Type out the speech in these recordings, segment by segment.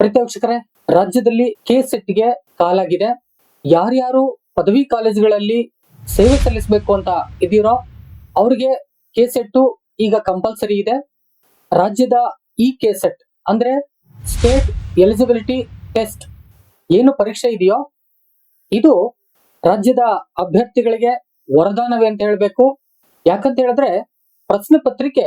ಪ್ರೀತಿ ರಾಜ್ಯದಲ್ಲಿ ಕೆ ಗೆ ಕಾಲಾಗಿದೆ. ಯಾರ್ಯಾರು ಪದವಿ ಕಾಲೇಜುಗಳಲ್ಲಿ ಸೇವೆ ಸಲ್ಲಿಸಬೇಕು ಅಂತ ಇದೀರೋ, ಅವ್ರಿಗೆ ಕೆ ಸೆಟ್ ಈಗ ಕಂಪಲ್ಸರಿ ಇದೆ. ರಾಜ್ಯದ ಈ ಕೆ ಸೆಟ್ ಅಂದ್ರೆ ಸ್ಟೇಟ್ ಎಲಿಜಿಬಿಲಿಟಿ ಟೆಸ್ಟ್ ಏನು ಪರೀಕ್ಷೆ ಇದೆಯೋ, ಇದು ರಾಜ್ಯದ ಅಭ್ಯರ್ಥಿಗಳಿಗೆ ವರದಾನವೇ ಅಂತ ಹೇಳ್ಬೇಕು. ಯಾಕಂತ ಹೇಳಿದ್ರೆ ಪ್ರಶ್ನೆ ಪತ್ರಿಕೆ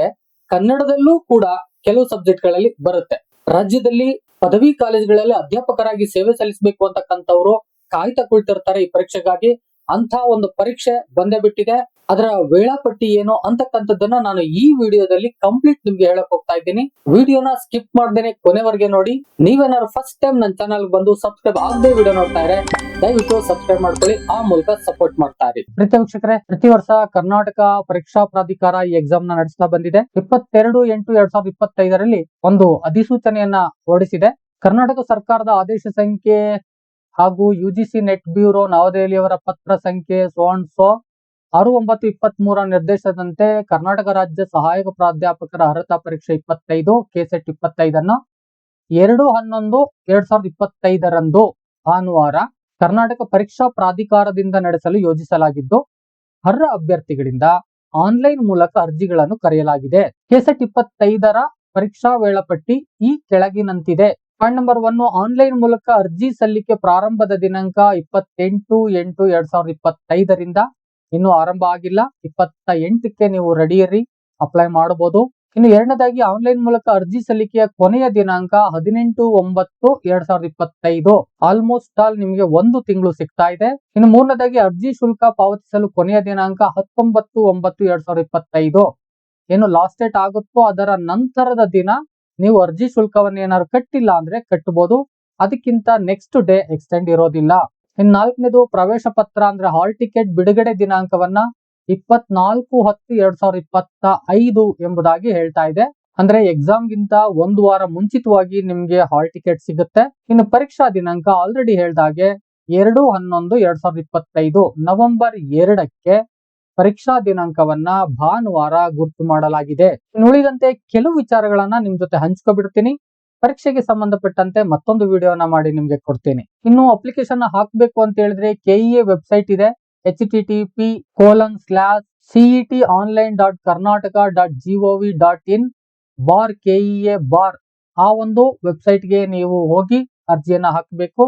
ಕನ್ನಡದಲ್ಲೂ ಕೂಡ ಕೆಲವು ಸಬ್ಜೆಕ್ಟ್ಗಳಲ್ಲಿ ಬರುತ್ತೆ. ರಾಜ್ಯದಲ್ಲಿ ಪದವಿ ಕಾಲೇಜುಗಳಲ್ಲಿ ಅಧ್ಯಾಪಕರಾಗಿ ಸೇವೆ ಸಲ್ಲಿಸಬೇಕು ಅಂತಕ್ಕಂಥವ್ರು ಕಾಯ್ತಾ ಕುಳಿತಿರ್ತಾರೆ ಈ ಪರೀಕ್ಷೆಗಾಗಿ. ಅಂತ ಒಂದು ಪರೀಕ್ಷೆ ಬಂದೇ ಬಿಟ್ಟಿದೆ ಅದರ ವೇಳಾಪಟ್ಟಿ ಏನು ಅಂತಕ್ಕಂಥದ್ದನ್ನ ನಾನು ಈ ವಿಡಿಯೋದಲ್ಲಿ ಕಂಪ್ಲೀಟ್ ನಿಮ್ಗೆ ಹೇಳಕ್ ಹೋಗ್ತಾ ಇದ್ದೀನಿ. ವಿಡಿಯೋನ ಸ್ಕಿಪ್ ಮಾಡ್ದೇನೆ ಕೊನೆವರೆಗೆ ನೋಡಿ. ನೀವೇನಾದ್ರು ಫಸ್ಟ್ ಟೈಮ್ ನನ್ನ ಚಾನಲ್ ಬಂದು ಸಬ್ಸ್ಕ್ರೈಬ್ ಆಗದೆ ವಿಡಿಯೋ ನೋಡ್ತಾ ಇದ್ರೆ ದಯವಿಟ್ಟು ಸಬ್ಸ್ಕ್ರೈಬ್ ಮಾಡ್ಕೊಳ್ಳಿ, ಆ ಮೂಲಕ ಸಪೋರ್ಟ್ ಮಾಡ್ತಾ ಇರಿ ಪ್ರೀತಿ ವೀಕ್ಷಕರೇ, ಪ್ರತಿ ವರ್ಷ ಕರ್ನಾಟಕ ಪರೀಕ್ಷಾ ಪ್ರಾಧಿಕಾರ ಈ ಎಕ್ಸಾಮ್ನ ನಡೆಸ್ತಾ ಬಂದಿದೆ. ಇಪ್ಪತ್ತೆರಡು ಎಂಟು ಎರಡ್ ಸಾವಿರದ ಇಪ್ಪತ್ತೈದರಲ್ಲಿ ಒಂದು ಅಧಿಸೂಚನೆಯನ್ನ ಹೊರಡಿಸಿದೆ. ಕರ್ನಾಟಕ ಸರ್ಕಾರದ ಆದೇಶ ಸಂಖ್ಯೆ ಹಾಗೂ ಯುಜಿಸಿ ನೆಟ್ ಬ್ಯೂರೋ ನವದೆಹಲಿಯವರ ಪತ್ರ ಸಂಖ್ಯೆ ಸೋನ್ ಸೋ ಆರು ಒಂಬತ್ತು ಇಪ್ಪತ್ತ್ ಮೂರ ನಿರ್ದೇಶದಂತೆ ಕರ್ನಾಟಕ ರಾಜ್ಯ ಸಹಾಯಕ ಪ್ರಾಧ್ಯಾಪಕರ ಅರ್ಹತಾ ಪರೀಕ್ಷೆ ಇಪ್ಪತ್ತೈದು ಕೆಸೆಟ್ ಇಪ್ಪತ್ತೈದನ್ನು ಎರಡು ಹನ್ನೊಂದು, ಎರಡ್ ಸಾವಿರದ ಇಪ್ಪತ್ತೈದರಂದು ಭಾನುವಾರ ಕರ್ನಾಟಕ ಪರೀಕ್ಷಾ ಪ್ರಾಧಿಕಾರದಿಂದ ನಡೆಸಲು ಯೋಜಿಸಲಾಗಿದ್ದು, ಅರ್ಹ ಅಭ್ಯರ್ಥಿಗಳಿಂದ ಆನ್ಲೈನ್ ಮೂಲಕ ಅರ್ಜಿಗಳನ್ನು ಕರೆಯಲಾಗಿದೆ. ಕೆಸೆಟ್ ಇಪ್ಪತ್ತೈದರ ಪರೀಕ್ಷಾ ವೇಳಾಪಟ್ಟಿ ಈ ಕೆಳಗಿನಂತಿದೆ. ಪಾಯಿಂಟ್ ನಂಬರ್ ಒನ್ ಆನ್ಲೈನ್ ಮೂಲಕ ಅರ್ಜಿ ಸಲ್ಲಿಕೆ ಪ್ರಾರಂಭದ ದಿನಾಂಕ ಇಪ್ಪತ್ತೆಂಟು ಎಂಟು ಎರಡ್ ಸಾವಿರದ ಇಪ್ಪತ್ತೈದರಿಂದ ಇನ್ನು ಆರಂಭ ಆಗಿಲ್ಲ. ಇಪ್ಪತ್ತ ಎಂಟಕ್ಕೆ ನೀವು ರೆಡಿಯರಿ ಅಪ್ಲೈ ಮಾಡಬಹುದು. ಇನ್ನು ಎರಡನೇದಾಗಿ ಆನ್ಲೈನ್ ಮೂಲಕ ಅರ್ಜಿ ಸಲ್ಲಿಕೆಯ ಕೊನೆಯ ದಿನಾಂಕ ಹದಿನೆಂಟು ಒಂಬತ್ತು ಎರಡ್ ಸಾವಿರದ ಇಪ್ಪತ್ತೈದು. ಆಲ್ಮೋಸ್ಟ್ ಆಲ್ ನಿಮಗೆ ಒಂದು ತಿಂಗಳು ಸಿಗ್ತಾ ಇದೆ. ಇನ್ನು ಮೂರನೇದಾಗಿ ಅರ್ಜಿ ಶುಲ್ಕ ಪಾವತಿಸಲು ಕೊನೆಯ ದಿನಾಂಕ ಹತ್ತೊಂಬತ್ತು ಒಂಬತ್ತು ಎರಡ್ ಸಾವಿರದ ಇಪ್ಪತ್ತೈದು. ಏನು ಲಾಸ್ಟ್ ಡೇಟ್ ಆಗುತ್ತೋ ಅದರ ನಂತರದ ದಿನ ನೀವು ಅರ್ಜಿ ಶುಲ್ಕವನ್ನು ಏನಾದ್ರು ಕಟ್ಟಿಲ್ಲ ಅಂದ್ರೆ ಕಟ್ಟಬಹುದು. ಅದಕ್ಕಿಂತ ನೆಕ್ಸ್ಟ್ ಡೇ ಎಕ್ಸ್ಟೆಂಡ್ ಇರೋದಿಲ್ಲ. ಇನ್ನು ನಾಲ್ಕನೇದು ಪ್ರವೇಶ ಪತ್ರ ಅಂದ್ರೆ ಹಾಲ್ ಟಿಕೆಟ್ ಬಿಡುಗಡೆ ದಿನಾಂಕವನ್ನ ಇಪ್ಪತ್ನಾಲ್ಕು ಹತ್ತು ಎರಡ್ ಸಾವಿರದ ಇಪ್ಪತ್ತ ಐದು ಎಂಬುದಾಗಿ ಹೇಳ್ತಾ ಇದೆ. ಅಂದ್ರೆ ಎಕ್ಸಾಮ್ ಗಿಂತ ಒಂದು ವಾರ ಮುಂಚಿತವಾಗಿ ನಿಮ್ಗೆ ಹಾಲ್ ಟಿಕೆಟ್ ಸಿಗುತ್ತೆ. ಇನ್ನು ಪರೀಕ್ಷಾ ದಿನಾಂಕ ಆಲ್ರೆಡಿ ಹೇಳ್ದಾಗೆ ಎರಡು ಹನ್ನೊಂದು ಎರಡ್ ಸಾವಿರದ ಇಪ್ಪತ್ತೈದು ನವೆಂಬರ್ ಎರಡಕ್ಕೆ ಪರೀಕ್ಷಾ ದಿನಾಂಕವನ್ನ ಭಾನುವಾರ ಗುರುತು ಮಾಡಲಾಗಿದೆ. ಇನ್ನು ಉಳಿದಂತೆ ಕೆಲವು ವಿಚಾರಗಳನ್ನ ನಿಮ್ ಜೊತೆ ಹಂಚ್ಕೊಬಿಡ್ತೀನಿ. ಪರೀಕ್ಷೆಗೆ ಸಂಬಂಧಪಟ್ಟಂತೆ ಮತ್ತೊಂದು ವಿಡಿಯೋನ ಮಾಡಿ ನಿಮ್ಗೆ ಕೊಡ್ತೀನಿ. ಇನ್ನು ಅಪ್ಲಿಕೇಶನ್ ಹಾಕ್ಬೇಕು ಅಂತ ಹೇಳಿದ್ರೆ ಕೆಇಎ ವೆಬ್ಸೈಟ್ ಇದೆ. H T T P colon CET online dot Karnataka dot GOV dot in bar bar ಆ ಒಂದು ವೆಬ್ಸೈಟ್ಗೆ ನೀವು ಹೋಗಿ ಅರ್ಜಿಯನ್ನ ಹಾಕಬೇಕು.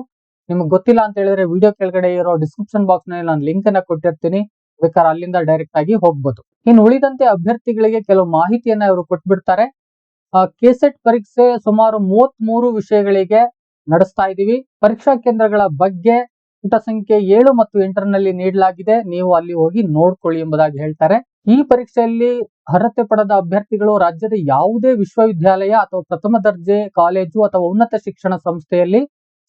ನಿಮ್ಗೆ ಗೊತ್ತಿಲ್ಲ ಅಂತ ಹೇಳಿದ್ರೆ ವಿಡಿಯೋ ಕೆಳಗಡೆ ಇರೋ ಡಿಸ್ಕ್ರಿಪ್ಷನ್ ಬಾಕ್ಸ್ನಲ್ಲಿ ನಾನು ಲಿಂಕ್ ಅನ್ನ ಕೊಟ್ಟಿರ್ತೀನಿ. ಬೇಕಾದ್ರೆ ಅಲ್ಲಿಂದ ಡೈರೆಕ್ಟ್ ಆಗಿ ಹೋಗ್ಬೋದು. ಇನ್ನು ಉಳಿದಂತೆ ಅಭ್ಯರ್ಥಿಗಳಿಗೆ ಕೆಲವು ಮಾಹಿತಿಯನ್ನ ಇವರು ಕೊಟ್ಬಿಡ್ತಾರೆ. ಕೆಸೆಟ್ ಪರೀಕ್ಷೆ ಸುಮಾರು ಮೂವತ್ತ್ ಮೂರು ವಿಷಯಗಳಿಗೆ ನಡೆಸ್ತಾ ಇದೀವಿ. ಪರೀಕ್ಷಾ ಕೇಂದ್ರಗಳ ಬಗ್ಗೆ ಪುಟ ಸಂಖ್ಯೆ ಏಳು ಮತ್ತು ಎಂಟರಲ್ಲಿ ನೀಡಲಾಗಿದೆ. ನೀವು ಅಲ್ಲಿ ಹೋಗಿ ನೋಡ್ಕೊಳ್ಳಿ ಎಂಬುದಾಗಿ ಹೇಳ್ತಾರೆ. ಈ ಪರೀಕ್ಷೆಯಲ್ಲಿ ಅರ್ಹತೆ ಪಡೆದ ಅಭ್ಯರ್ಥಿಗಳು ರಾಜ್ಯದ ಯಾವುದೇ ವಿಶ್ವವಿದ್ಯಾಲಯ ಅಥವಾ ಪ್ರಥಮ ದರ್ಜೆ ಕಾಲೇಜು ಅಥವಾ ಉನ್ನತ ಶಿಕ್ಷಣ ಸಂಸ್ಥೆಯಲ್ಲಿ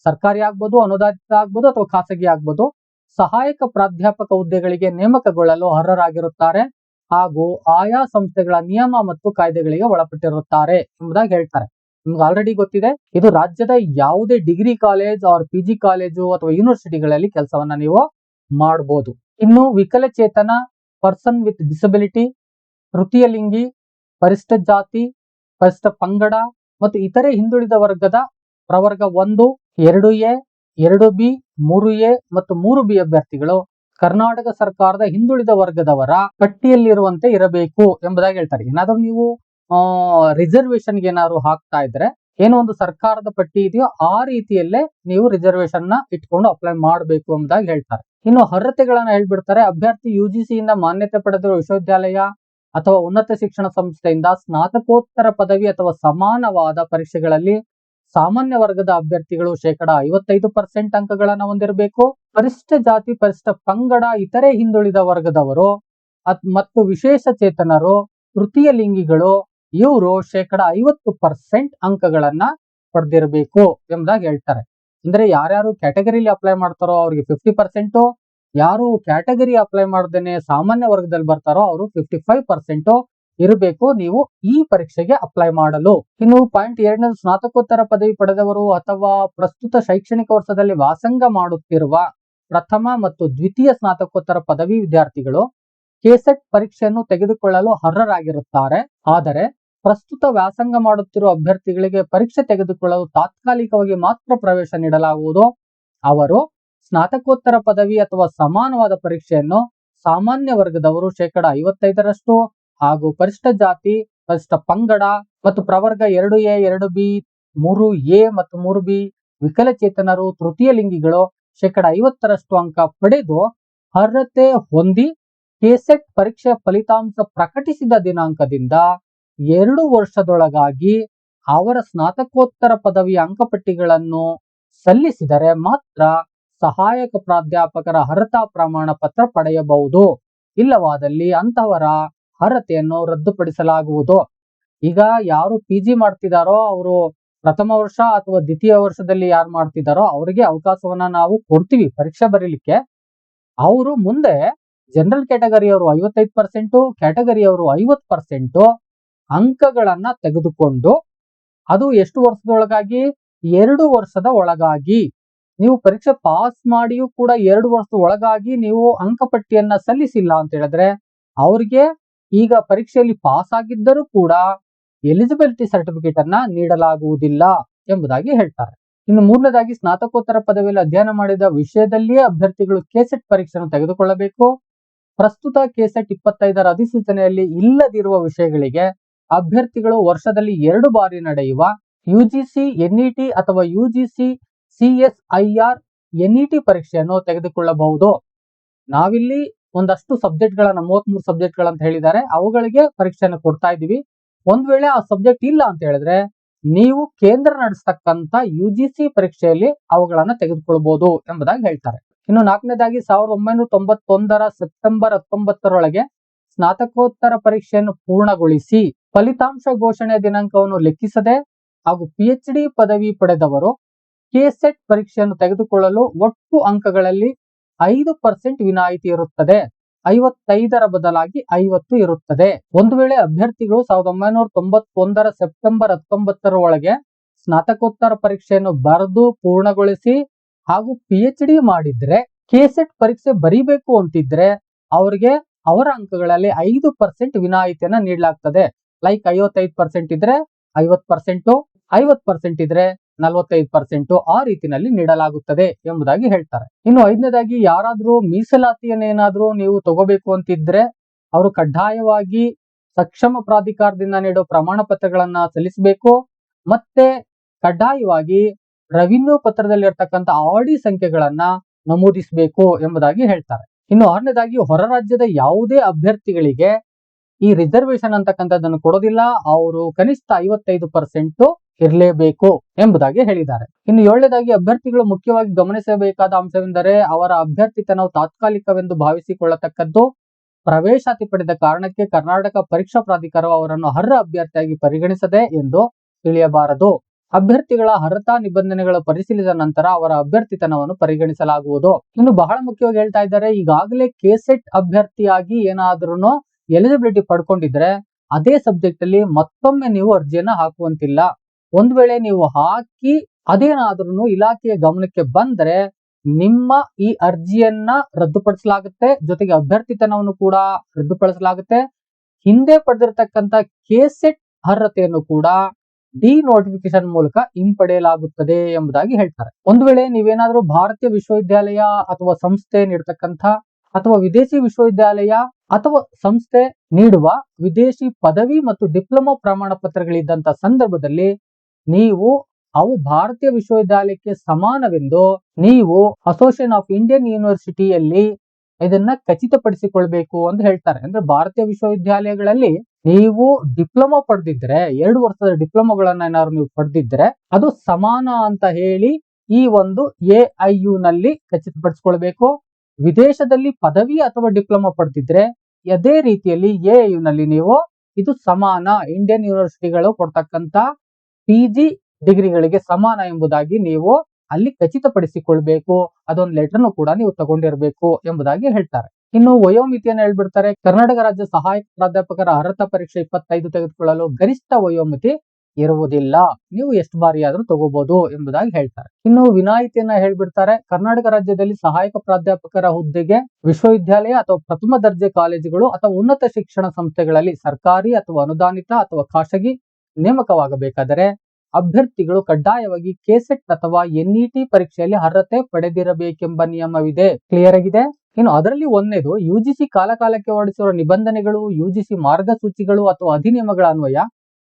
ಸರ್ಕಾರಿ ಆಗ್ಬೋದು, ಅನುದಾನಿತ ಆಗ್ಬೋದು ಅಥವಾ ಖಾಸಗಿ ಆಗ್ಬೋದು. ಸಹಾಯಕ ಪ್ರಾಧ್ಯಾಪಕ ಹುದ್ದೆಗಳಿಗೆ ನೇಮಕಗೊಳ್ಳಲು ಅರ್ಹರಾಗಿರುತ್ತಾರೆ ಹಾಗೂ ಆಯಾ ಸಂಸ್ಥೆಗಳ ನಿಯಮ ಮತ್ತು ಕಾಯ್ದೆಗಳಿಗೆ ಒಳಪಟ್ಟಿರುತ್ತಾರೆ ಎಂಬುದಾಗಿ ಹೇಳ್ತಾರೆ. ನಿಮ್ಗೆ ಆಲ್ರೆಡಿ ಗೊತ್ತಿದೆ, ಇದು ರಾಜ್ಯದ ಯಾವುದೇ degree college or P G college ಅಥವಾ ಯೂನಿವರ್ಸಿಟಿಗಳಲ್ಲಿ ಕೆಲಸವನ್ನ ನೀವು ಮಾಡಬಹುದು ಇನ್ನು ವಿಕಲಚೇತನ ಪರ್ಸನ್ ವಿತ್ ಡಿಸಬಿಲಿಟಿ ತೃತೀಯ ಲಿಂಗಿ ಪರಿಷ್ಠ ಜಾತಿ, ಪರಿಷ್ಠ ಪಂಗಡ ಮತ್ತು ಇತರೆ ಹಿಂದುಳಿದ ವರ್ಗದ ಪ್ರವರ್ಗ ಒಂದು, ಎರಡು ಎ, ಎರಡು ಬಿ, ಮೂರು ಎ ಮತ್ತು ಮೂರು ಬಿ ಅಭ್ಯರ್ಥಿಗಳು ಕರ್ನಾಟಕ ಸರ್ಕಾರದ ಹಿಂದುಳಿದ ವರ್ಗದವರ ಪಟ್ಟಿಯಲ್ಲಿರುವಂತೆ ಇರಬೇಕು ಎಂಬುದಾಗಿ ಹೇಳ್ತಾರೆ. ಏನಾದರೂ ನೀವು ರಿಸರ್ವೇಶನ್ ಏನಾದ್ರು ಹಾಕ್ತಾ ಇದ್ರೆ ಏನೋ ಒಂದು ಸರ್ಕಾರದ ಪಟ್ಟಿ ಇದೆಯೋ ಆ ರೀತಿಯಲ್ಲೇ ನೀವು ರಿಸರ್ವೇಶನ್ನ ಇಟ್ಕೊಂಡು ಅಪ್ಲೈ ಮಾಡಬೇಕು ಎಂಬುದಾಗಿ ಹೇಳ್ತಾರೆ. ಇನ್ನು ಅರ್ಹತೆಗಳನ್ನ ಹೇಳ್ಬಿಡ್ತಾರೆ. ಅಭ್ಯರ್ಥಿ ಯು ಜಿ ಮಾನ್ಯತೆ ಪಡೆದಿರುವ ವಿಶ್ವವಿದ್ಯಾಲಯ ಅಥವಾ ಉನ್ನತ ಶಿಕ್ಷಣ ಸಂಸ್ಥೆಯಿಂದ ಸ್ನಾತಕೋತ್ತರ ಪದವಿ ಅಥವಾ ಸಮಾನವಾದ ಪರೀಕ್ಷೆಗಳಲ್ಲಿ ಸಾಮಾನ್ಯ ವರ್ಗದ ಅಭ್ಯರ್ಥಿಗಳು ಶೇಕಡ ಐವತ್ತೈದು ಪರ್ಸೆಂಟ್ ಅಂಕಗಳನ್ನ ಹೊಂದಿರಬೇಕು. ಪರಿಷ್ಠ ಜಾತಿ, ಪರಿಷ್ಠ ಪಂಗಡ, ಇತರೆ ಹಿಂದುಳಿದ ವರ್ಗದವರು ಮತ್ತು ವಿಶೇಷ ಚೇತನರು, ತೃತೀಯ ಲಿಂಗಿಗಳು ಇವರು ಶೇಕಡ ಐವತ್ತು ಪರ್ಸೆಂಟ್ ಅಂಕಗಳನ್ನ ಪಡೆದಿರಬೇಕು ಎಂಬುದಾಗಿ ಹೇಳ್ತಾರೆ. ಅಂದ್ರೆ ಯಾರ್ಯಾರು ಕ್ಯಾಟಗರಿಲಿ ಅಪ್ಲೈ ಮಾಡ್ತಾರೋ ಅವ್ರಿಗೆ ಫಿಫ್ಟಿ ಪರ್ಸೆಂಟು, ಯಾರು ಕ್ಯಾಟಗರಿ ಅಪ್ಲೈ ಮಾಡ್ದೇನೆ ಸಾಮಾನ್ಯ ವರ್ಗದಲ್ಲಿ ಬರ್ತಾರೋ ಅವರು ಫಿಫ್ಟಿ ಫೈವ್ ಪರ್ಸೆಂಟ್ ಇರಬೇಕು, ನೀವು ಈ ಪರೀಕ್ಷೆಗೆ ಅಪ್ಲೈ ಮಾಡಲು. ಇನ್ನು ಪಾಯಿಂಟ್ ಎರಡನೇ ಸ್ನಾತಕೋತ್ತರ ಪದವಿ ಪಡೆದವರು ಅಥವಾ ಪ್ರಸ್ತುತ ಶೈಕ್ಷಣಿಕ ವರ್ಷದಲ್ಲಿ ವಾಸಂಗ ಮಾಡುತ್ತಿರುವ ಪ್ರಥಮ ಮತ್ತು ದ್ವಿತೀಯ ಸ್ನಾತಕೋತ್ತರ ಪದವಿ ವಿದ್ಯಾರ್ಥಿಗಳು ಕೆಸೆಟ್ ಪರೀಕ್ಷೆಯನ್ನು ತೆಗೆದುಕೊಳ್ಳಲು ಅರ್ಹರಾಗಿರುತ್ತಾರೆ. ಆದರೆ ಪ್ರಸ್ತುತ ವ್ಯಾಸಂಗ ಮಾಡುತ್ತಿರುವ ಅಭ್ಯರ್ಥಿಗಳಿಗೆ ಪರೀಕ್ಷೆ ತೆಗೆದುಕೊಳ್ಳಲು ತಾತ್ಕಾಲಿಕವಾಗಿ ಮಾತ್ರ ಪ್ರವೇಶ ನೀಡಲಾಗುವುದು. ಅವರು ಸ್ನಾತಕೋತ್ತರ ಪದವಿ ಅಥವಾ ಸಮಾನವಾದ ಪರೀಕ್ಷೆಯನ್ನು ಸಾಮಾನ್ಯ ವರ್ಗದವರು ಶೇಕಡ ಐವತ್ತೈದರಷ್ಟು ಹಾಗೂ ಪರಿಷ್ಠ ಜಾತಿ, ಪರಿಷ್ಠ ಪಂಗಡ ಮತ್ತು ಪ್ರವರ್ಗ ಎರಡು ಎ, ಎರಡು ಬಿ, ಮೂರು ಎ ಮತ್ತು ಮೂರು ಬಿ ವಿಕಲಚೇತನರು, ತೃತೀಯ ಲಿಂಗಿಗಳು ಶೇಕಡ ಐವತ್ತರಷ್ಟು ಅಂಕ ಪಡೆದು ಅರ್ಹತೆ ಹೊಂದಿ ಕೆಸೆಟ್ ಪರೀಕ್ಷೆ ಫಲಿತಾಂಶ ಪ್ರಕಟಿಸಿದ ದಿನಾಂಕದಿಂದ ಎರಡು ವರ್ಷದೊಳಗಾಗಿ ಅವರ ಸ್ನಾತಕೋತ್ತರ ಪದವಿ ಅಂಕಪಟ್ಟಿಗಳನ್ನು ಸಲ್ಲಿಸಿದರೆ ಮಾತ್ರ ಸಹಾಯಕ ಪ್ರಾಧ್ಯಾಪಕರ ಅರ್ಹತಾ ಪ್ರಮಾಣ ಪತ್ರ ಪಡೆಯಬಹುದು. ಇಲ್ಲವಾದಲ್ಲಿ ಅಂತವರ ಅರ್ಹತೆಯನ್ನು ರದ್ದುಪಡಿಸಲಾಗುವುದು. ಈಗ ಯಾರು ಪಿ ಜಿ ಮಾಡ್ತಿದಾರೋ ಅವರು ಪ್ರಥಮ ವರ್ಷ ಅಥವಾ ದ್ವಿತೀಯ ವರ್ಷದಲ್ಲಿ ಯಾರು ಮಾಡ್ತಿದಾರೋ ಅವರಿಗೆ ಅವಕಾಶವನ್ನ ನಾವು ಕೊಡ್ತೀವಿ ಪರೀಕ್ಷೆ ಬರೀಲಿಕ್ಕೆ. ಅವರು ಮುಂದೆ ಜನರಲ್ ಕ್ಯಾಟಗರಿಯವರು ಐವತ್ತೈದು ಪರ್ಸೆಂಟು ಕ್ಯಾಟಗರಿಯವರು ಐವತ್ತು ಪರ್ಸೆಂಟು ಅಂಕಗಳನ್ನ ತೆಗೆದುಕೊಂಡು ಅದು ಎಷ್ಟು ವರ್ಷದೊಳಗಾಗಿ? ಎರಡು ವರ್ಷದ ಒಳಗಾಗಿ. ನೀವು ಪರೀಕ್ಷೆ ಪಾಸ್ ಮಾಡಿಯೂ ಕೂಡ ಎರಡು ವರ್ಷದ ಒಳಗಾಗಿ ನೀವು ಅಂಕಪಟ್ಟಿಯನ್ನ ಸಲ್ಲಿಸಿಲ್ಲ ಅಂತ ಹೇಳಿದ್ರೆ ಅವ್ರಿಗೆ ಈಗ ಪರೀಕ್ಷೆಯಲ್ಲಿ ಪಾಸ್ ಆಗಿದ್ದರೂ ಕೂಡ ಎಲಿಜಿಬಿಲಿಟಿ ಸರ್ಟಿಫಿಕೇಟ್ ಅನ್ನ ನೀಡಲಾಗುವುದಿಲ್ಲ ಎಂಬುದಾಗಿ ಹೇಳ್ತಾರೆ. ಇನ್ನು ಮೂರನೇದಾಗಿ ಸ್ನಾತಕೋತ್ತರ ಪದವಿಯಲ್ಲಿ ಅಧ್ಯಯನ ಮಾಡಿದ ವಿಷಯದಲ್ಲಿಯೇ ಅಭ್ಯರ್ಥಿಗಳು ಕೆಸೆಟ್ ಪರೀಕ್ಷೆಯನ್ನು ತೆಗೆದುಕೊಳ್ಳಬೇಕು. ಪ್ರಸ್ತುತ ಕೆಸೆಟ್ ಇಪ್ಪತ್ತೈದರ ಅಧಿಸೂಚನೆಯಲ್ಲಿ ಇಲ್ಲದಿರುವ ವಿಷಯಗಳಿಗೆ ಅಭ್ಯರ್ಥಿಗಳು ವರ್ಷದಲ್ಲಿ ಎರಡು ಬಾರಿ ನಡೆಯುವ ಯುಜಿಸಿ, ಎನ್ಇಟಿ ಅಥವಾ ಯುಜಿಸಿ, ಸಿಎಸ್ಐಆರ್, ಎನ್ಇಟಿ ಪರೀಕ್ಷೆಯನ್ನು ತೆಗೆದುಕೊಳ್ಳಬಹುದು. ನಾವಿಲ್ಲಿ ಒಂದಷ್ಟು ಸಬ್ಜೆಕ್ಟ್ ಗಳನ್ನ ಮೂವತ್ಮೂರು ಸಬ್ಜೆಕ್ಟ್ ಗಳಂತ ಹೇಳಿದ್ದಾರೆ. ಅವುಗಳಿಗೆ ಪರೀಕ್ಷೆಯನ್ನು ಕೊಡ್ತಾ ಇದ್ದೀವಿ. ಒಂದ್ ವೇಳೆ ಆ ಸಬ್ಜೆಕ್ಟ್ ಇಲ್ಲ ಅಂತ ಹೇಳಿದ್ರೆ ನೀವು ಕೇಂದ್ರ ನಡೆಸತಕ್ಕಂತ ಯು ಜಿ ಸಿ ಪರೀಕ್ಷೆಯಲ್ಲಿ ಅವುಗಳನ್ನ ತೆಗೆದುಕೊಳ್ಬಹುದು ಎಂಬುದಾಗಿ ಹೇಳ್ತಾರೆ. ಇನ್ನು ನಾಲ್ಕನೇದಾಗಿ ಸಾವಿರದ ಒಂಬೈನೂರ ತೊಂಬತ್ತೊಂದರ ಸೆಪ್ಟೆಂಬರ್ ಹತ್ತೊಂಬತ್ತರೊಳಗೆ ಸ್ನಾತಕೋತ್ತರ ಪರೀಕ್ಷೆಯನ್ನು ಪೂರ್ಣಗೊಳಿಸಿ ಫಲಿತಾಂಶ ಘೋಷಣೆ ದಿನಾಂಕವನ್ನು ಲೆಕ್ಕಿಸದೆ ಹಾಗೂ ಪಿಎಚ್ ಡಿ ಪದವಿ ಪಡೆದವರು ಕೆಸೆಟ್ ಪರೀಕ್ಷೆಯನ್ನು ತೆಗೆದುಕೊಳ್ಳಲು ಒಟ್ಟು ಅಂಕಗಳಲ್ಲಿ ಐದು ಪರ್ಸೆಂಟ್ ವಿನಾಯಿತಿ ಇರುತ್ತದೆ. ಐವತ್ತೈದರ ಬದಲಾಗಿ ಐವತ್ತು ಇರುತ್ತದೆ. ಒಂದು ವೇಳೆ ಅಭ್ಯರ್ಥಿಗಳು ಸಾವಿರದ ಒಂಬೈನೂರ ತೊಂಬತ್ತೊಂದರ ಸೆಪ್ಟೆಂಬರ್ ಹತ್ತೊಂಬತ್ತರ ಒಳಗೆ ಸ್ನಾತಕೋತ್ತರ ಪರೀಕ್ಷೆಯನ್ನು ಬರೆದು ಪೂರ್ಣಗೊಳಿಸಿ ಹಾಗೂ ಪಿ ಎಚ್ ಡಿ ಮಾಡಿದ್ರೆ ಕೆಸೆಟ್ ಪರೀಕ್ಷೆ ಬರೀಬೇಕು ಅಂತಿದ್ರೆ ಅವರಿಗೆ ಅವರ ಅಂಕಗಳಲ್ಲಿ ಐದು ಪರ್ಸೆಂಟ್ ವಿನಾಯಿತಿಯನ್ನ ನೀಡಲಾಗ್ತದೆ. ಲೈಕ್ ಐವತ್ತೈದು ಪರ್ಸೆಂಟ್ ಇದ್ರೆ ಐವತ್ ಪರ್ಸೆಂಟು ಐವತ್ ಪರ್ಸೆಂಟ್ ಇದ್ರೆ ನಲವತ್ತೈದು ಪರ್ಸೆಂಟ್ ಆ ರೀತಿನಲ್ಲಿ ನೀಡಲಾಗುತ್ತದೆ ಎಂಬುದಾಗಿ ಹೇಳ್ತಾರೆ. ಇನ್ನು ಐದನೇದಾಗಿ ಯಾರಾದ್ರೂ ಮೀಸಲಾತಿಯನ್ನೇನಾದ್ರೂ ನೀವು ತಗೋಬೇಕು ಅಂತಿದ್ರೆ ಅವರು ಕಡ್ಡಾಯವಾಗಿ ಸಕ್ಷಮ ಪ್ರಾಧಿಕಾರದಿಂದ ನೀಡೋ ಪ್ರಮಾಣ ಪತ್ರಗಳನ್ನ ಸಲ್ಲಿಸಬೇಕು ಮತ್ತೆ ಕಡ್ಡಾಯವಾಗಿ ರೆವಿನ್ಯೂ ಪತ್ರದಲ್ಲಿ ಇರ್ತಕ್ಕಂಥ ಆಡಿ ಸಂಖ್ಯೆಗಳನ್ನ ನಮೂದಿಸಬೇಕು ಎಂಬುದಾಗಿ ಹೇಳ್ತಾರೆ. ಇನ್ನು ಆರನೇದಾಗಿ ಹೊರ ರಾಜ್ಯದ ಯಾವುದೇ ಅಭ್ಯರ್ಥಿಗಳಿಗೆ ಈ ರಿಸರ್ವೇಶನ್ ಅಂತಕ್ಕಂಥದ್ದನ್ನು ಕೊಡೋದಿಲ್ಲ, ಅವರು ಕನಿಷ್ಠ ಐವತ್ತೈದು ಪರ್ಸೆಂಟ್ ಇರಲೇಬೇಕು ಎಂಬುದಾಗಿ ಹೇಳಿದ್ದಾರೆ. ಇನ್ನು ಏಳನೇದಾಗಿ, ಅಭ್ಯರ್ಥಿಗಳು ಮುಖ್ಯವಾಗಿ ಗಮನಿಸಬೇಕಾದ ಅಂಶವೆಂದರೆ, ಅವರ ಅಭ್ಯರ್ಥಿತನವು ತಾತ್ಕಾಲಿಕವೆಂದು ಭಾವಿಸಿಕೊಳ್ಳತಕ್ಕದ್ದು ಪ್ರವೇಶಾತಿ ಪಡೆದ ಕಾರಣಕ್ಕೆ ಕರ್ನಾಟಕ ಪರೀಕ್ಷಾ ಪ್ರಾಧಿಕಾರವು ಅವರನ್ನು ಅರ್ಹ ಅಭ್ಯರ್ಥಿಯಾಗಿ ಪರಿಗಣಿಸದೆ ಎಂದು ತಿಳಿಯಬಾರದು. ಅಭ್ಯರ್ಥಿಗಳ ಅರ್ಹತಾ ನಿಬಂಧನೆಗಳ ಪರಿಶೀಲಿಸಿದ ನಂತರ ಅವರ ಅಭ್ಯರ್ಥಿತನವನ್ನು ಪರಿಗಣಿಸಲಾಗುವುದು. ಇನ್ನು ಬಹಳ ಮುಖ್ಯವಾಗಿ ಹೇಳ್ತಾ ಇದ್ದಾರೆ, ಈಗಾಗಲೇ ಕೆಸೆಟ್ ಅಭ್ಯರ್ಥಿಯಾಗಿ ಏನಾದ್ರೂ ಎಲಿಜಿಬಿಲಿಟಿ ಪಡ್ಕೊಂಡಿದ್ರೆ ಅದೇ ಸಬ್ಜೆಕ್ಟ್ ಅಲ್ಲಿ ಮತ್ತೊಮ್ಮೆ ನೀವು ಅರ್ಜಿಯನ್ನ ಹಾಕುವಂತಿಲ್ಲ. ಒಂದ್ ವೇಳೆ ನೀವು ಹಾಕಿ ಅದೇನಾದ್ರೂ ಇಲಾಖೆಯ ಗಮನಕ್ಕೆ ಬಂದ್ರೆ ನಿಮ್ಮ ಈ ಅರ್ಜಿಯನ್ನ ರದ್ದುಪಡಿಸಲಾಗುತ್ತೆ, ಜೊತೆಗೆ ಅಭ್ಯರ್ಥಿತನವನ್ನು ಕೂಡ ರದ್ದುಪಡಿಸಲಾಗುತ್ತೆ. ಹಿಂದೆ ಪಡೆದಿರತಕ್ಕಂತ ಕೆಸೆಟ್ ಅರ್ಹತೆಯನ್ನು ಕೂಡ ಡಿ ನೋಟಿಫಿಕೇಶನ್ ಮೂಲಕ ಹಿಂಪಡೆಯಲಾಗುತ್ತದೆ ಎಂಬುದಾಗಿ ಹೇಳ್ತಾರೆ. ಒಂದು ವೇಳೆ ನೀವೇನಾದ್ರೂ ಭಾರತೀಯ ವಿಶ್ವವಿದ್ಯಾಲಯ ಅಥವಾ ಸಂಸ್ಥೆ ನೀಡತಕ್ಕಂಥ ಅಥವಾ ವಿದೇಶಿ ವಿಶ್ವವಿದ್ಯಾಲಯ ಅಥವಾ ಸಂಸ್ಥೆ ನೀಡುವ ವಿದೇಶಿ ಪದವಿ ಮತ್ತು ಡಿಪ್ಲೊಮಾ ಪ್ರಮಾಣ ಪತ್ರಗಳಿದ್ದಂಥ ಸಂದರ್ಭದಲ್ಲಿ ನೀವು ಅವು ಭಾರತೀಯ ವಿಶ್ವವಿದ್ಯಾಲಯಕ್ಕೆ ಸಮಾನವೆಂದು ನೀವು ಅಸೋಸಿಯೇಷನ್ ಆಫ್ ಇಂಡಿಯನ್ ಯೂನಿವರ್ಸಿಟಿಯಲ್ಲಿ ಇದನ್ನ ಖಚಿತಪಡಿಸಿಕೊಳ್ಬೇಕು ಅಂತ ಹೇಳ್ತಾರೆ. ಅಂದ್ರೆ ಭಾರತೀಯ ವಿಶ್ವವಿದ್ಯಾಲಯಗಳಲ್ಲಿ ನೀವು ಡಿಪ್ಲೊಮಾ ಪಡೆದಿದ್ರೆ ಎರಡು ವರ್ಷದ ಡಿಪ್ಲೊಮಾಗಳನ್ನ ಏನಾದ್ರು ನೀವು ಪಡೆದಿದ್ರೆ ಅದು ಸಮಾನ ಅಂತ ಹೇಳಿ ಈ ಒಂದು ಎ ಯು ನಲ್ಲಿ ಖಚಿತಪಡಿಸಿಕೊಳ್ಬೇಕು. ವಿದೇಶದಲ್ಲಿ ಪದವಿ ಅಥವಾ ಡಿಪ್ಲೊಮಾ ಪಡೆದಿದ್ರೆ ಅದೇ ರೀತಿಯಲ್ಲಿ ಎ ಯು ನಲ್ಲಿ ನೀವು ಇದು ಸಮಾನ ಇಂಡಿಯನ್ ಯೂನಿವರ್ಸಿಟಿಗಳು ಕೊಡ್ತಕ್ಕಂತ ಪಿ ಜಿ ಡಿಗ್ರಿಗಳಿಗೆ ಸಮಾನ ಎಂಬುದಾಗಿ ನೀವು ಅಲ್ಲಿ ಖಚಿತಪಡಿಸಿಕೊಳ್ಬೇಕು. ಅದೊಂದು ಲೆಟರ್ನು ಕೂಡ ನೀವು ತಗೊಂಡಿರ್ಬೇಕು ಎಂಬುದಾಗಿ ಹೇಳ್ತಾರೆ. ಇನ್ನು ವಯೋಮಿತಿಯನ್ನು ಹೇಳ್ಬಿಡ್ತಾರೆ? ಕರ್ನಾಟಕ ರಾಜ್ಯ ಸಹಾಯಕ ಪ್ರಾಧ್ಯಾಪಕರ ಅರ್ಹತಾ ಪರೀಕ್ಷೆ ಇಪ್ಪತ್ತೈದು ತೆಗೆದುಕೊಳ್ಳಲು ಗರಿಷ್ಠ ವಯೋಮಿತಿ ಇರುವುದಿಲ್ಲ. ನೀವು ಎಷ್ಟು ಬಾರಿ ಆದ್ರೂ ತಗೋಬಹುದು ಎಂಬುದಾಗಿ ಹೇಳ್ತಾರೆ. ಇನ್ನು ವಿನಾಯಿತಿಯನ್ನ ಹೇಳ್ಬಿಡ್ತಾರೆ. ಕರ್ನಾಟಕ ರಾಜ್ಯದಲ್ಲಿ ಸಹಾಯಕ ಪ್ರಾಧ್ಯಾಪಕರ ಹುದ್ದೆಗೆ ವಿಶ್ವವಿದ್ಯಾಲಯ ಅಥವಾ ಪ್ರಥಮ ದರ್ಜೆ ಕಾಲೇಜುಗಳು ಅಥವಾ ಉನ್ನತ ಶಿಕ್ಷಣ ಸಂಸ್ಥೆಗಳಲ್ಲಿ ಸರ್ಕಾರಿ ಅಥವಾ ಅನುದಾನಿತ ಅಥವಾ ಖಾಸಗಿ ನೇಮಕವಾಗಬೇಕಾದರೆ ಅಭ್ಯರ್ಥಿಗಳು ಕಡ್ಡಾಯವಾಗಿ ಕೆಸೆಟ್ ಅಥವಾ ಎನ್ಇಟಿ ಪರೀಕ್ಷೆಯಲ್ಲಿ ಅರ್ಹತೆ ಪಡೆದಿರಬೇಕೆಂಬ ನಿಯಮವಿದೆ. ಕ್ಲಿಯರ್ ಆಗಿದೆ? ಇನ್ನು ಅದರಲ್ಲಿ ಒಂದನೇದು ಯುಜಿಸಿ ಕಾಲಕಾಲಕ್ಕೆ ಹೊರಡಿಸಿರುವ ನಿಬಂಧನೆಗಳು ಯುಜಿಸಿ ಮಾರ್ಗಸೂಚಿಗಳು ಅಥವಾ ಅಧಿನಿಯಮಗಳ ಅನ್ವಯ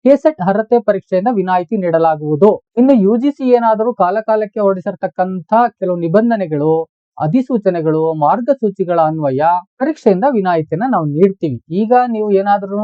ಕೆಸೆಟ್ ಅರ್ಹತೆ ಪರೀಕ್ಷೆಯಿಂದ ವಿನಾಯಿತಿ ನೀಡಲಾಗುವುದು. ಇನ್ನು ಯುಜಿಸಿ ಏನಾದರೂ ಕಾಲಕಾಲಕ್ಕೆ ಹೊರಡಿಸಿರ್ತಕ್ಕಂಥ ಕೆಲವು ನಿಬಂಧನೆಗಳು, ಅಧಿಸೂಚನೆಗಳು, ಮಾರ್ಗಸೂಚಿಗಳ ಅನ್ವಯ ಪರೀಕ್ಷೆಯಿಂದ ವಿನಾಯಿತಿಯನ್ನ ನಾವು ನೀಡ್ತೀವಿ. ಈಗ ನೀವು ಏನಾದ್ರೂ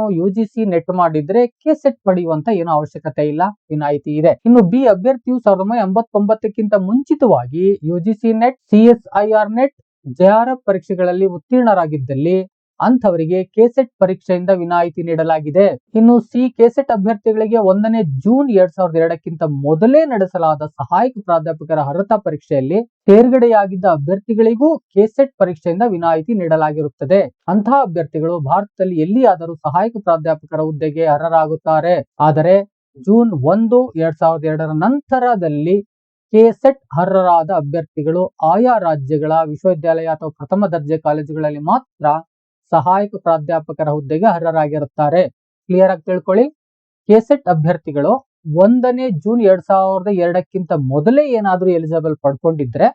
ಸಿ ನೆಟ್ ಮಾಡಿದ್ರೆ ಕೆಸೆಟ್ ಪಡೆಯುವಂತ ಏನು ಅವಶ್ಯಕತೆ ಇಲ್ಲ, ವಿನಾಯಿತಿ ಇದೆ. ಇನ್ನು ಬಿ ಅಭ್ಯರ್ಥಿಯು ಸಾವಿರದ ಒಂಬೈನೂರ ಎಂಬತ್ತೊಂಬತ್ತಕ್ಕಿಂತ ಮುಂಚಿತವಾಗಿ UGC NET CSIR NET JRF ಪರೀಕ್ಷೆಗಳಲ್ಲಿ ಉತ್ತೀರ್ಣರಾಗಿದ್ದಲ್ಲಿ ಅಂಥವರಿಗೆ ಕೆಸೆಟ್ ಪರೀಕ್ಷೆಯಿಂದ ವಿನಾಯಿತಿ ನೀಡಲಾಗಿದೆ. ಇನ್ನು ಸಿ ಕೆಸೆಟ್ ಅಭ್ಯರ್ಥಿಗಳಿಗೆ ಒಂದನೇ ಜೂನ್ ಎರಡ್ ಸಾವಿರದ ಎರಡಕ್ಕಿಂತ ಮೊದಲೇ ನಡೆಸಲಾದ ಸಹಾಯಕ ಪ್ರಾಧ್ಯಾಪಕರ ಅರ್ಹತಾ ಪರೀಕ್ಷೆಯಲ್ಲಿ ತೇರ್ಗಡೆಯಾಗಿದ್ದ ಅಭ್ಯರ್ಥಿಗಳಿಗೂ ಕೆಸೆಟ್ ಪರೀಕ್ಷೆಯಿಂದ ವಿನಾಯಿತಿ ನೀಡಲಾಗಿರುತ್ತದೆ. ಅಂತಹ ಅಭ್ಯರ್ಥಿಗಳು ಭಾರತದಲ್ಲಿ ಎಲ್ಲಿಯಾದರೂ ಸಹಾಯಕ ಪ್ರಾಧ್ಯಾಪಕರ ಹುದ್ದೆಗೆ ಅರ್ಹರಾಗುತ್ತಾರೆ. ಆದರೆ ಜೂನ್ ಒಂದು ಎರಡ್ ಸಾವಿರದ ಎರಡರ ನಂತರದಲ್ಲಿ ಕೆಸೆಟ್ ಅರ್ಹರಾದ ಅಭ್ಯರ್ಥಿಗಳು ಆಯಾ ರಾಜ್ಯಗಳ ವಿಶ್ವವಿದ್ಯಾಲಯ ಅಥವಾ ಪ್ರಥಮ ದರ್ಜೆ ಕಾಲೇಜುಗಳಲ್ಲಿ ಮಾತ್ರ ಸಹಾಯಕ ಪ್ರಾಧ್ಯಾಪಕರ ಹುದ್ದೆಗೆ ಅರ್ಹರಾಗಿರುತ್ತಾರೆ. ಕ್ಲಿಯರ್ ಆಗಿ ತಿಳ್ಕೊಳ್ಳಿ. ಕೆಸೆಟ್ ಅಭ್ಯರ್ಥಿಗಳು ಒಂದನೇ ಜೂನ್ ಎರಡ್ ಸಾವಿರದ ಎರಡಕ್ಕಿಂತ ಮೊದಲೇ ಏನಾದರೂ ಎಲಿಜಿಬಲ್ ಪಡ್ಕೊಂಡಿದ್ರೆ,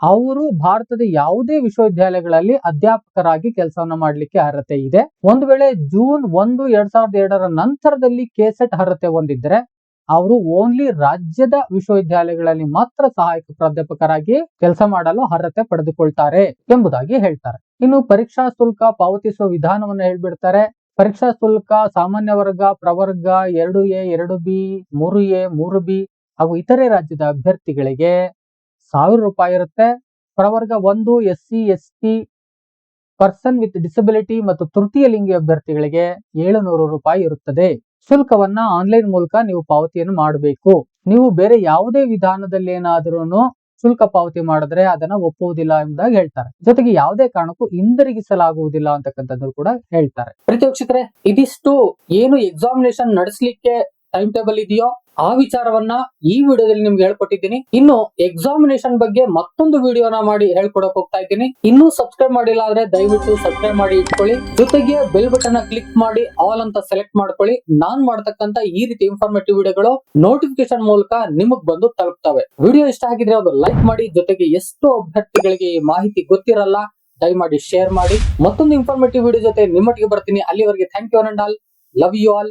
ಅವರು ಭಾರತದ ಯಾವುದೇ ವಿಶ್ವವಿದ್ಯಾಲಯಗಳಲ್ಲಿ ಅಧ್ಯಾಪಕರಾಗಿ ಕೆಲಸವನ್ನು ಮಾಡಲಿಕ್ಕೆ ಅರ್ಹತೆ ಇದೆ. ಒಂದು ವೇಳೆ ಜೂನ್ ಒಂದು ಎರಡ್ ಸಾವಿರದ ಎರಡರ ನಂತರದಲ್ಲಿ ಕೆಸೆಟ್ ಅರ್ಹತೆ ಹೊಂದಿದ್ರೆ ಅವರು ಓನ್ಲಿ ರಾಜ್ಯದ ವಿಶ್ವವಿದ್ಯಾಲಯಗಳಲ್ಲಿ ಮಾತ್ರ ಸಹಾಯಕ ಪ್ರಾಧ್ಯಾಪಕರಾಗಿ ಕೆಲಸ ಮಾಡಲು ಅರ್ಹತೆ ಪಡೆದುಕೊಳ್ತಾರೆ ಎಂಬುದಾಗಿ ಹೇಳ್ತಾರೆ. ಇನ್ನು ಪರೀಕ್ಷಾ ಶುಲ್ಕ ಪಾವತಿಸುವ ವಿಧಾನವನ್ನು ಹೇಳ್ಬಿಡ್ತಾರೆ. ಪರೀಕ್ಷಾ ಶುಲ್ಕ ಸಾಮಾನ್ಯ ವರ್ಗ, ಪ್ರವರ್ಗ, ಎರಡು ಎ, ಎರಡು ಬಿ, ಮೂರು ಎ, ಮೂರು ಬಿ ಹಾಗೂ ಇತರೆ ರಾಜ್ಯದ ಅಭ್ಯರ್ಥಿಗಳಿಗೆ ಸಾವಿರ ರೂಪಾಯಿ ಇರುತ್ತೆ. ಪ್ರವರ್ಗ ಒಂದು S C S T person with disability ಮತ್ತು ತೃತೀಯ ಲಿಂಗಿ ಅಭ್ಯರ್ಥಿಗಳಿಗೆ ಏಳುನೂರು ರೂಪಾಯಿ ಇರುತ್ತದೆ. ಶುಲ್ಕವನ್ನ ಆನ್ಲೈನ್ ಮೂಲಕ ನೀವು ಪಾವತಿಯನ್ನು ಮಾಡಬೇಕು. ನೀವು ಬೇರೆ ಯಾವುದೇ ವಿಧಾನದಲ್ಲಿ ಏನಾದ್ರೂ ಶುಲ್ಕ ಪಾವತಿ ಮಾಡಿದ್ರೆ ಅದನ್ನ ಒಪ್ಪುವುದಿಲ್ಲ ಎಂಬುದಾಗಿ ಹೇಳ್ತಾರೆ. ಜೊತೆಗೆ ಯಾವುದೇ ಕಾರಣಕ್ಕೂ ಹಿಂದಿರುಗಿಸಲಾಗುವುದಿಲ್ಲ ಅಂತಕ್ಕಂಥದ್ದು ಕೂಡ ಹೇಳ್ತಾರೆ. ಪ್ರತಿ ವೀಕ್ಷಕರೇ ಇದಿಷ್ಟು ಏನು ಎಕ್ಸಾಮಿನೇಷನ್ ನಡೆಸಲಿಕ್ಕೆ ಟೈಮ್ ಟೇಬಲ್ ಇದೆಯೋ, ಆ ವಿಚಾರವನ್ನ ಈ ವಿಡಿಯೋದಲ್ಲಿ ನಿಮ್ಗೆ ಹೇಳ್ಕೊಟ್ಟಿದ್ದೀನಿ. ಇನ್ನು ಎಕ್ಸಾಮಿನೇಷನ್ ಬಗ್ಗೆ ಮತ್ತೊಂದು ವಿಡಿಯೋನ ಮಾಡಿ ಹೇಳ್ಕೊಡಕ್ ಹೋಗ್ತಾ ಇದ್ದೀನಿ. ಇನ್ನೂ ಸಬ್ಸ್ಕ್ರೈಬ್ ಮಾಡಿಲ್ಲ ಆದ್ರೆ ದಯವಿಟ್ಟು ಸಬ್ಸ್ಕ್ರೈಬ್ ಮಾಡಿ ಇಟ್ಕೊಳ್ಳಿ. ಜೊತೆಗೆ ಬೆಲ್ ಬಟನ್ ಕ್ಲಿಕ್ ಮಾಡಿ ಆಲ್ ಅಂತ ಸೆಲೆಕ್ಟ್ ಮಾಡ್ಕೊಳ್ಳಿ. ನಾನ್ ಮಾಡ್ತಕ್ಕಂತ ಈ ರೀತಿ ಇನ್ಫಾರ್ಮೇಟಿವ್ ವಿಡಿಯೋಗಳು ನೋಟಿಫಿಕೇಶನ್ ಮೂಲಕ ನಿಮಗ್ ಬಂದು ತಲುಪ್ತವೆ. ವಿಡಿಯೋ ಇಷ್ಟ ಆಗಿದ್ರೆ ಒಂದು ಲೈಕ್ ಮಾಡಿ, ಜೊತೆಗೆ ಎಷ್ಟು ಅಭ್ಯರ್ಥಿಗಳಿಗೆ ಈ ಮಾಹಿತಿ ಗೊತ್ತಿರಲ್ಲ, ದಯಮಾಡಿ ಶೇರ್ ಮಾಡಿ. ಮತ್ತೊಂದು ಇನ್ಫಾರ್ಮೇಟಿವ್ ವಿಡಿಯೋ ಜೊತೆ ನಿಮ್ಮೊಟ್ಟಿಗೆ ಬರ್ತೀನಿ. ಅಲ್ಲಿವರೆಗೆ thank you and all love you all